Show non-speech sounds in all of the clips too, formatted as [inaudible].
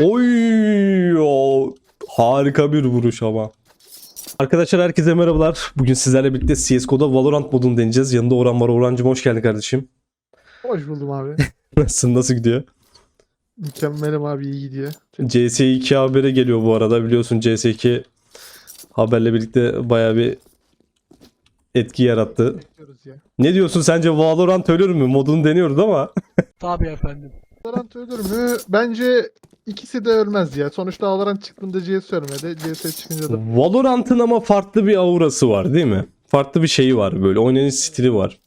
Oy! o harika bir vuruş ama. Arkadaşlar herkese merhabalar. Bugün sizlerle birlikte CSGO'da Valorant modunu deneyeceğiz. Yanında Orhan var. Orhancığım hoş geldin kardeşim. Hoş buldum abi. [laughs] Nasılsın? Nasıl gidiyor? Mükemmelim abi iyi gidiyor. CS2 habere geliyor bu arada. Biliyorsun CS2 haberle birlikte baya bir etki yarattı. Ya. Ne diyorsun sence Valorant ölür mü? Modunu deniyoruz ama. [laughs] Tabii efendim. Valorant ölür mü? Bence ikisi de ölmez ya. Sonuçta Valorant çıktığında CS ölmedi. CS çıkınca da Valorant'ın ama farklı bir aurası var değil mi? Farklı bir şeyi var böyle. Oynanış stili var.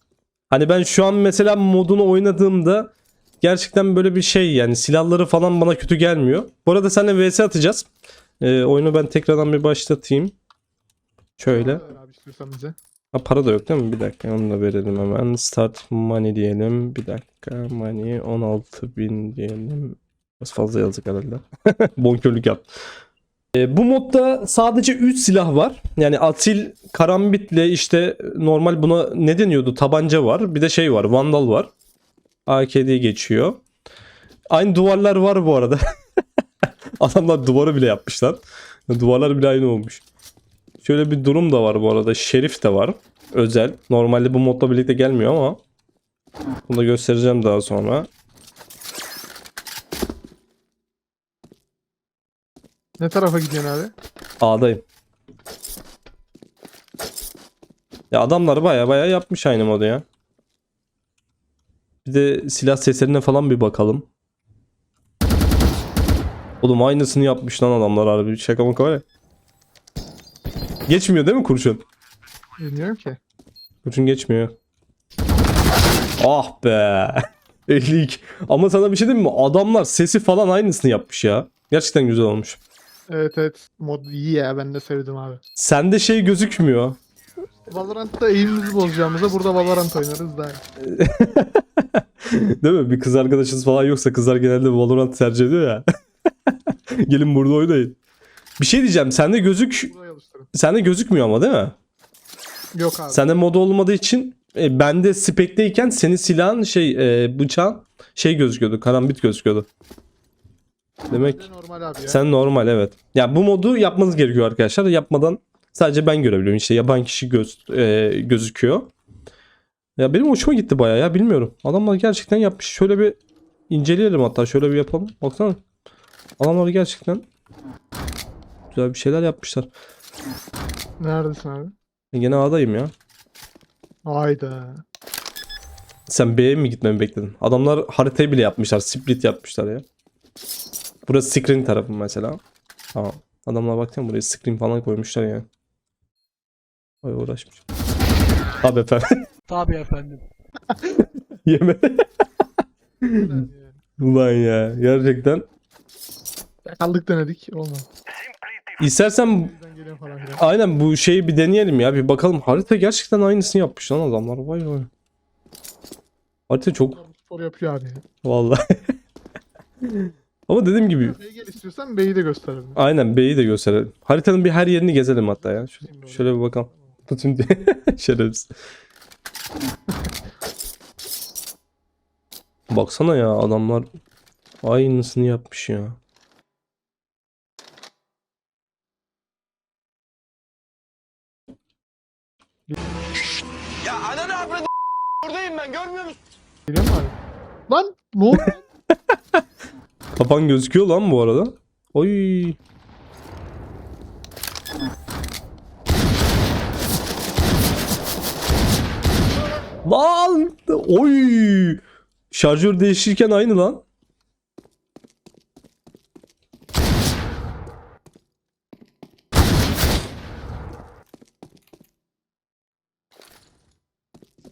Hani ben şu an mesela modunu oynadığımda gerçekten böyle bir şey yani silahları falan bana kötü gelmiyor. Bu arada seninle vs atacağız. Ee, oyunu ben tekrardan bir başlatayım. Şöyle. Ha, para da yok değil mi? Bir dakika onu da verelim hemen. Start money diyelim. Bir dakika money 16.000 diyelim. Biraz fazla yazdık herhalde. [laughs] Bonkörlük yap. E, bu modda sadece 3 silah var. Yani atil, karambitle işte normal buna ne deniyordu? Tabanca var. Bir de şey var. Vandal var. AK diye geçiyor. Aynı duvarlar var bu arada. [laughs] Adamlar duvarı bile yapmışlar. Duvarlar bile aynı olmuş. Şöyle bir durum da var bu arada. Şerif de var. Özel. Normalde bu modla birlikte gelmiyor ama. Bunu da göstereceğim daha sonra. Ne tarafa gidiyorsun abi? A'dayım. Ya adamlar baya baya yapmış aynı modu ya. Bir de silah seslerine falan bir bakalım. Oğlum aynısını yapmış lan adamlar harbi. Şaka maka var ya. Geçmiyor değil mi kurşun? Bilmiyorum ki. Kurşun geçmiyor. Ah be. [laughs] 52. Ama sana bir şey diyeyim mi? Adamlar sesi falan aynısını yapmış ya. Gerçekten güzel olmuş. Evet evet. Mod iyi ya. Ben de sevdim abi. Sende şey gözükmüyor. Valorant'ta eğimimizi bozacağımıza burada Valorant oynarız daha [laughs] iyi. Değil mi? Bir kız arkadaşınız falan yoksa kızlar genelde Valorant tercih ediyor ya. [laughs] Gelin burada oynayın. Bir şey diyeceğim. Sende gözük sende gözükmüyor ama değil mi? Yok abi. Sende mod olmadığı için e, bende spekteyken senin silahın şey e, bıçağın şey gözüküyordu. Karambit gözüküyordu. Demek normal abi ya. sen normal evet. Ya bu modu yapmanız gerekiyor arkadaşlar. Yapmadan sadece ben görebiliyorum. İşte yaban kişi göz, e, gözüküyor. Ya benim hoşuma gitti bayağı ya bilmiyorum. Adamlar gerçekten yapmış. Şöyle bir inceleyelim hatta şöyle bir yapalım. Baksana. Adamlar gerçekten güzel bir şeyler yapmışlar. Neredesin abi? E, Gene A'dayım ya. Hayda. Sen B'ye mi gitmemi bekledin? Adamlar haritayı bile yapmışlar. Split yapmışlar ya. Burası screen tarafı mesela. Tamam. Adamlar baksana buraya screen falan koymuşlar ya. Ay uğraşmış. Abi efendim. Tabii efendim. [laughs] [laughs] Yeme. [laughs] Ulan ya. Gerçekten. Kaldık denedik. Olmadı. İstersen aynen bu şeyi bir deneyelim ya. Bir bakalım. Harita gerçekten aynısını yapmış lan adamlar. Vay vay. Harita çok Spor yapıyor abi. vallahi. Ama dediğim gibi B'ye gel istiyorsan B'yi de gösterelim. Aynen B'yi de gösterelim. Haritanın bir her yerini gezelim hatta ya. Şöyle, şöyle bir bakalım. Tutun diye. [laughs] Şerefsiz. Baksana ya adamlar aynısını yapmış ya. Geliyor mu abi? Lan ne oldu? Kapan gözüküyor lan bu arada. Oy. Lan! Oy! Şarjör değişirken aynı lan.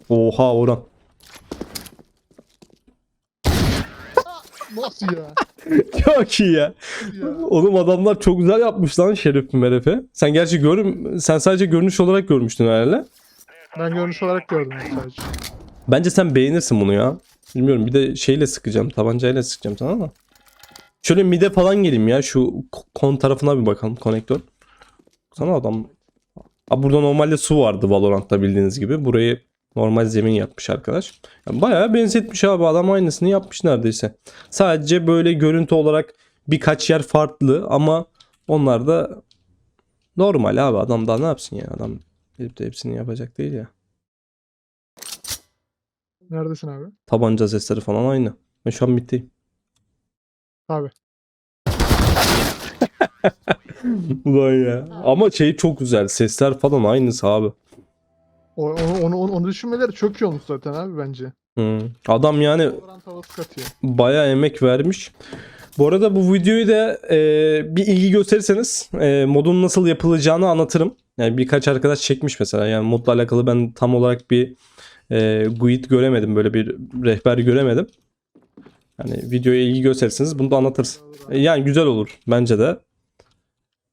Oha Orhan. Nasıl ya? [laughs] Çok iyi ya. Oğlum adamlar çok güzel yapmış lan Şerif Merefe. Sen gerçi görüm sen sadece görünüş olarak görmüştün herhalde. Ben görünüş olarak gördüm sadece. Bence sen beğenirsin bunu ya. Bilmiyorum bir de şeyle sıkacağım. Tabancayla sıkacağım sana ama. Şöyle mide falan geleyim ya. Şu kon tarafına bir bakalım. Konektör. Sana adam. Aa, burada normalde su vardı Valorant'ta bildiğiniz gibi. Burayı normal zemin yapmış arkadaş. Ya bayağı benzetmiş abi. Adam aynısını yapmış neredeyse. Sadece böyle görüntü olarak birkaç yer farklı ama onlar da normal abi adam daha ne yapsın ya adam gidip de hepsini yapacak değil ya. Neredesin abi? Tabanca sesleri falan aynı. Ben şu an middeyim. Abi. [laughs] Ulan ya. Ama şey çok güzel. Sesler falan aynısı abi. O, onu, onu, onu, onu düşünmeleri çok iyi olmuş zaten abi bence. Hı. Adam yani Valorant havası katıyor. bayağı emek vermiş. Bu arada bu videoyu da e, bir ilgi gösterirseniz e, modun nasıl yapılacağını anlatırım. Yani birkaç arkadaş çekmiş mesela. Yani modla alakalı ben tam olarak bir e, guide göremedim. Böyle bir rehber göremedim. Yani videoya ilgi gösterirseniz bunu da anlatırız. E, Yani güzel olur bence de.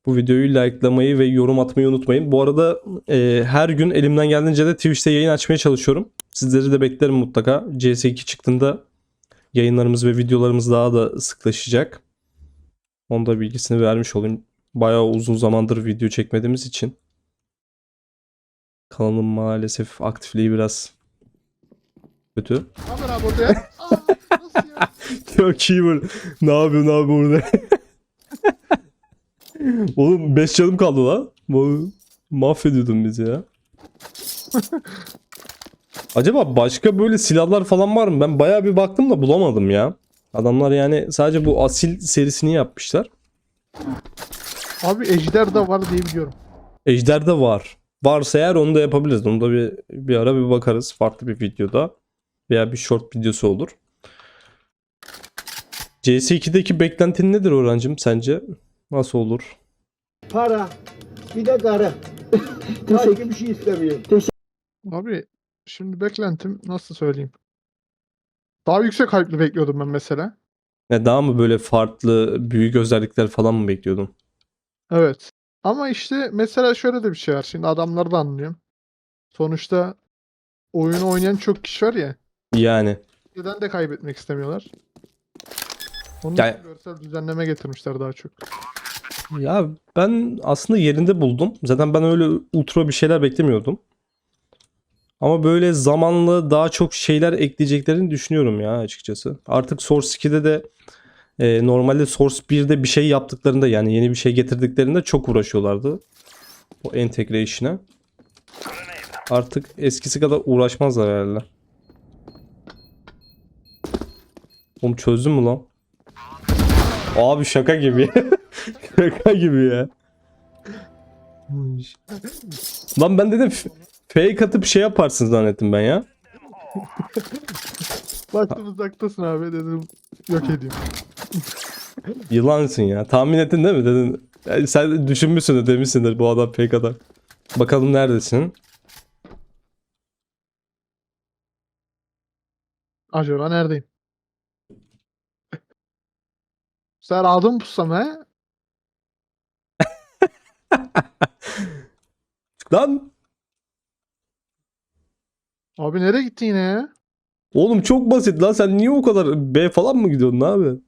Bu videoyu likelamayı ve yorum atmayı unutmayın. Bu arada e, her gün elimden geldiğince de Twitch'te yayın açmaya çalışıyorum. Sizleri de beklerim mutlaka. CS2 çıktığında yayınlarımız ve videolarımız daha da sıklaşacak. Onu da bilgisini vermiş olayım. Bayağı uzun zamandır video çekmediğimiz için. Kanalın maalesef aktifliği biraz kötü. Çok [laughs] iyi böyle. Ne yapıyorsun abi burada? [laughs] Oğlum 5 canım kaldı lan. Bu mahvediyordun bizi ya. [laughs] Acaba başka böyle silahlar falan var mı? Ben bayağı bir baktım da bulamadım ya. Adamlar yani sadece bu asil serisini yapmışlar. Abi Ejder de var diye biliyorum. Ejder de var. Varsa eğer onu da yapabiliriz. Onu da bir, bir ara bir bakarız. Farklı bir videoda. Veya bir short videosu olur. CS2'deki beklentin nedir Orhancığım sence? Nasıl olur? Para. Bir de karı. [laughs] Başka bir şey istemiyorum. Abi şimdi beklentim nasıl söyleyeyim? Daha yüksek hype'lı bekliyordum ben mesela. Ne daha mı böyle farklı büyük özellikler falan mı bekliyordun? Evet. Ama işte mesela şöyle de bir şey var. Şimdi adamları da anlıyorum. Sonuçta oyunu oynayan çok kişi var ya. Yani Neden de kaybetmek istemiyorlar. Onun Ya- için görsel düzenleme getirmişler daha çok. Ya ben aslında yerinde buldum. Zaten ben öyle ultra bir şeyler beklemiyordum. Ama böyle zamanla daha çok şeyler ekleyeceklerini düşünüyorum ya açıkçası. Artık Source 2'de de e, normalde Source 1'de bir şey yaptıklarında yani yeni bir şey getirdiklerinde çok uğraşıyorlardı. O entegration'a. Artık eskisi kadar uğraşmazlar herhalde. Oğlum çözdün mü lan? Abi şaka gibi. [laughs] şaka gibi ya. Lan ben dedim fake atıp şey yaparsın zannettim ben ya. Baktım uzaktasın abi dedim yok edeyim. Yılansın ya. Tahmin ettin değil mi? Dedin. Yani sen düşünmüşsündür demişsindir bu adam fake atar. Bakalım neredesin? Acaba neredeyim? Sen aldın pussam he? [laughs] Lan Abi nereye gittin yine ya? oğlum çok basit lan sen niye o kadar B falan mı gidiyorsun abi?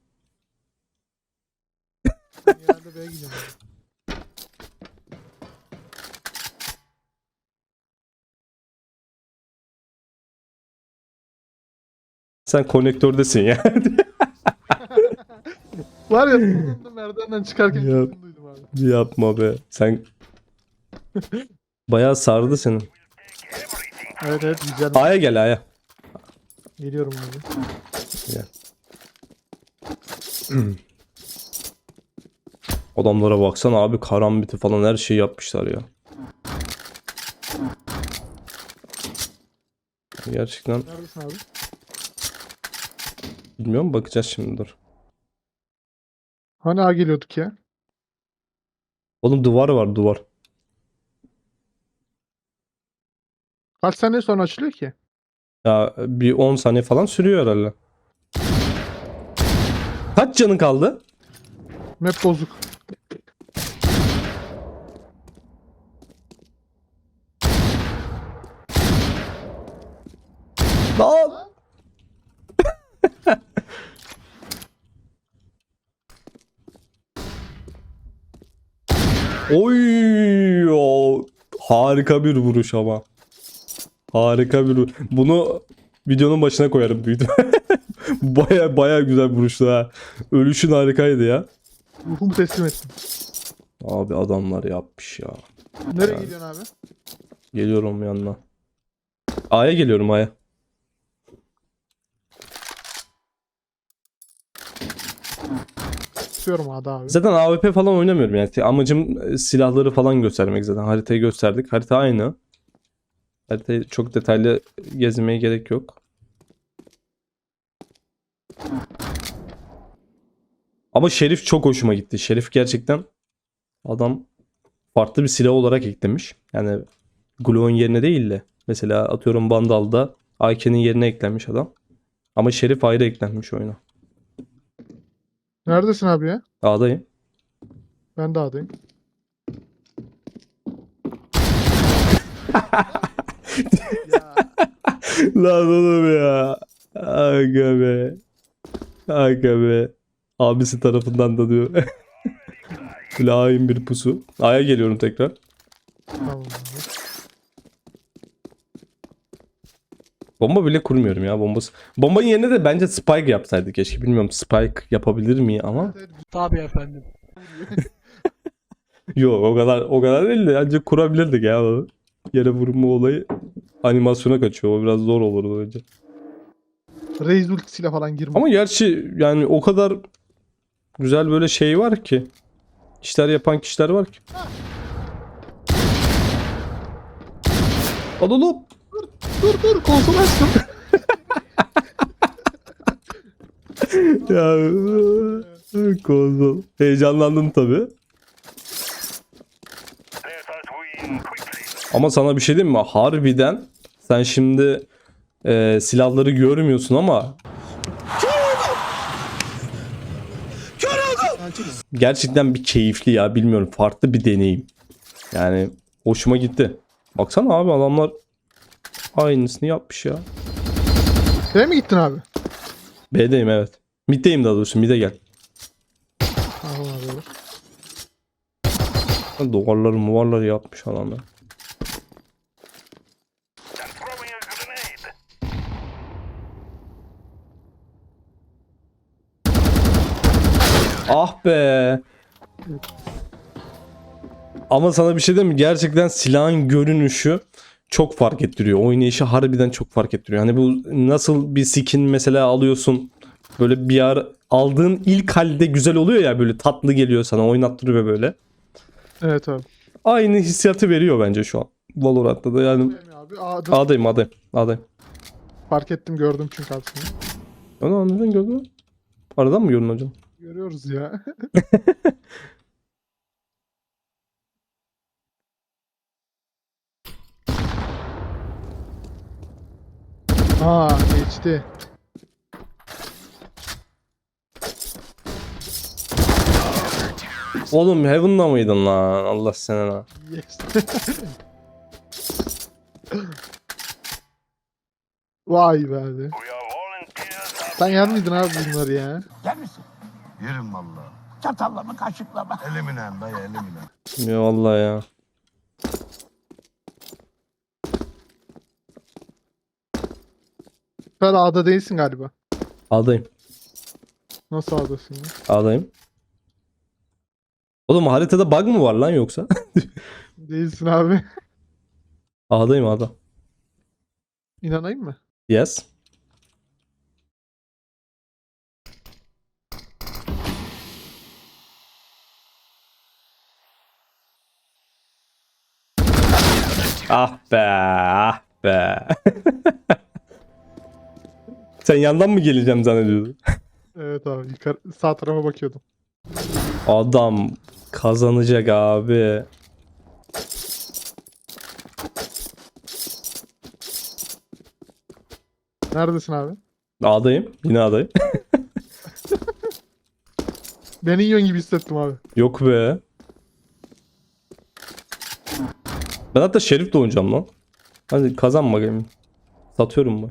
B'ye gidiyorum. Sen konektördesin ya. Var ya [laughs] merdivenden çıkarken Ya. Yapma be. Sen [laughs] bayağı sardı senin. Evet evet güzel. A'ya gel A'ya. Geliyorum abi. [clears throat] Adamlara baksana abi karambiti falan her şeyi yapmışlar ya. Gerçekten Neredesin abi? bilmiyorum bakacağız şimdi dur. Hani A geliyorduk ya? Oğlum duvar var duvar. Kaç saniye sonra açılıyor ki? Ya bir 10 saniye falan sürüyor herhalde. Kaç canın kaldı? Map bozuk. Lan! Oy! o- Harika bir vuruş ama. Harika bir vuruş. Bunu videonun başına koyarım büyük [laughs] baya baya güzel vuruştu ha. Ölüşün harikaydı ya. Ruhumu teslim ettim. Abi adamlar yapmış ya. Nereye Yani. gidiyorsun abi? Geliyorum yanına. A'ya geliyorum A'ya. Tutuyorum A'da abi. Zaten AWP falan oynamıyorum yani. Amacım e, silahları falan göstermek zaten. Haritayı gösterdik. Harita aynı. Haritayı çok detaylı gezmeye gerek yok. Ama Şerif çok hoşuma gitti. Şerif gerçekten adam farklı bir silah olarak eklemiş. Yani Glock'un yerine değil de mesela atıyorum Vandal'da AK'nin yerine eklenmiş adam. Ama Şerif ayrı eklenmiş oyuna. Neredesin abi ya? A'dayım. Ben ya, [laughs] Lan oğlum ya. Aga be. Aga be. Abisi tarafından da diyor. [laughs] Hain bir pusu. A'ya geliyorum tekrar. tamam Bomba bile kurmuyorum ya bombası. Bombanın yerine de bence Spike yapsaydı keşke. Bilmiyorum Spike yapabilir mi ama. Tabii efendim. [laughs] Yok o kadar o kadar değil de ancak kurabilirdik ya. Yere vurma olayı animasyona kaçıyor. O biraz zor olurdu bence. Reis ultisiyle falan girme. Ama gerçi yani o kadar güzel böyle şey var ki. işler yapan kişiler var ki. Adolop. Dur dur konsol açtım. [laughs] ya konsol. Heyecanlandım tabi. Ama sana bir şey diyeyim mi? Harbiden sen şimdi e, silahları görmüyorsun ama gerçekten bir keyifli ya bilmiyorum farklı bir deneyim. Yani hoşuma gitti. Baksana abi adamlar aynısını yapmış ya. Şeye mi gittin abi? B'deyim evet. Mid'deyim daha doğrusu mid'e gel. Tamam abi olur. Duvarları muvarları yapmış adamlar. Ah be. Ama sana bir şey diyeyim mi? Gerçekten silahın görünüşü çok fark ettiriyor. Oynayışı harbiden çok fark ettiriyor. Hani bu nasıl bir skin mesela alıyorsun böyle bir ara aldığın ilk halde güzel oluyor ya böyle tatlı geliyor sana oynattırıyor böyle. Evet abi. Aynı hissiyatı veriyor bence şu an. Valorant'ta da yani. Mi abi? A'da A'dayım A'dayım. A'dayım. fark ettim gördüm çünkü abi seni. Onu anladın gördün mü? Aradan mı gördün hocam? Görüyoruz ya. [laughs] Aa geçti. Oğlum Heaven'da mıydın lan? Allah seni lan. Geçti. Vay be abi. Sen yer miydin abi bunları ya? Yer misin? Yerim valla. Çatalla mı kaşıkla mı? Elimine dayı elimine. Ya vallahi ya. Sen A'da değilsin galiba. A'dayım. Nasıl A'dasın ya? A'dayım. Oğlum haritada bug mı var lan yoksa? [laughs] Değilsin abi. A'dayım A'da. İnanayım mı? Yes. Ah be, ah be. [laughs] Sen yandan mı geleceğim zannediyordun? Evet abi. Yukarı, sağ tarafa bakıyordum. Adam kazanacak abi. Neredesin abi? A'dayım. Yine A'dayım. [laughs] Beni yiyorsun gibi hissettim abi. Yok be. Ben hatta Şerif de oynayacağım lan. Hadi kazan bakayım. Satıyorum mu?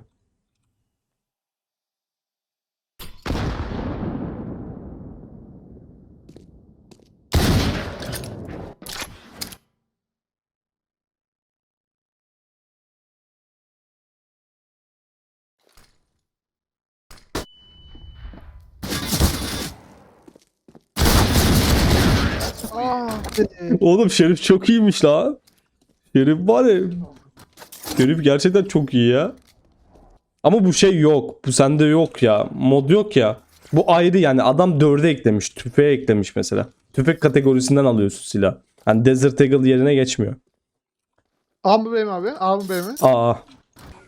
Oğlum Şerif çok iyiymiş la. Şerif var ya. Şerif gerçekten çok iyi ya. Ama bu şey yok. Bu sende yok ya. Mod yok ya. Bu ayrı yani adam 4'e eklemiş. Tüfeğe eklemiş mesela. Tüfek kategorisinden alıyorsun silah. Hani Desert Eagle yerine geçmiyor. A mı B mi abi? A mı B mi? Aa.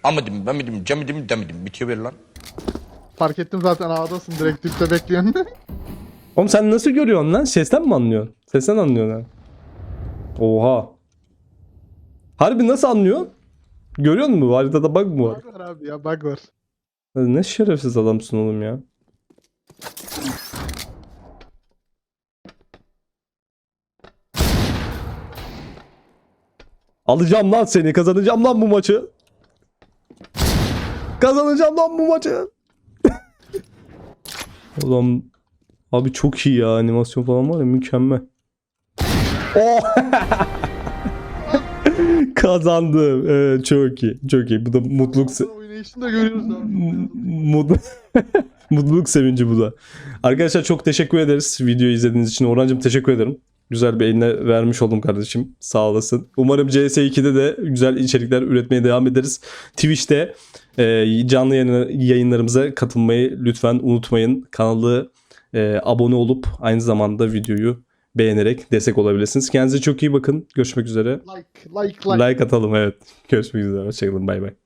Amadım, bemedim, cemedim, demedim. Bitiyor ver lan. Fark ettim zaten A'dasın. Direkt dipte bekliyorsun. [laughs] Oğlum sen nasıl görüyorsun lan? Sesten mi anlıyorsun? Sesten anlıyorsun ha. Oha. Harbi nasıl anlıyorsun? Görüyor musun? Haritada bug mı var? bug var abi ya bug var. Ne şerefsiz adamsın oğlum ya. Alacağım lan seni. Kazanacağım lan bu maçı. Kazanacağım lan bu maçı. [laughs] Oğlum abi çok iyi ya animasyon falan var ya mükemmel. Oh! [laughs] Kazandım. Evet, çok iyi. Çok iyi. Bu da mutluluk se- Oynayışını da görüyoruz abi. Mutlu [laughs] Mutluluk sevinci bu da. Arkadaşlar çok teşekkür ederiz videoyu izlediğiniz için. Orhancığım teşekkür ederim. Güzel bir eline vermiş oldum kardeşim. Sağ olasın. Umarım CS2'de de güzel içerikler üretmeye devam ederiz. Twitch'te e, canlı yayın- yayınlarımıza katılmayı lütfen unutmayın. Kanalı e, abone olup aynı zamanda videoyu beğenerek destek olabilirsiniz. Kendinize çok iyi bakın. Görüşmek üzere. Like like like. Like atalım evet. Görüşmek üzere. Hoşçakalın. Bay bay.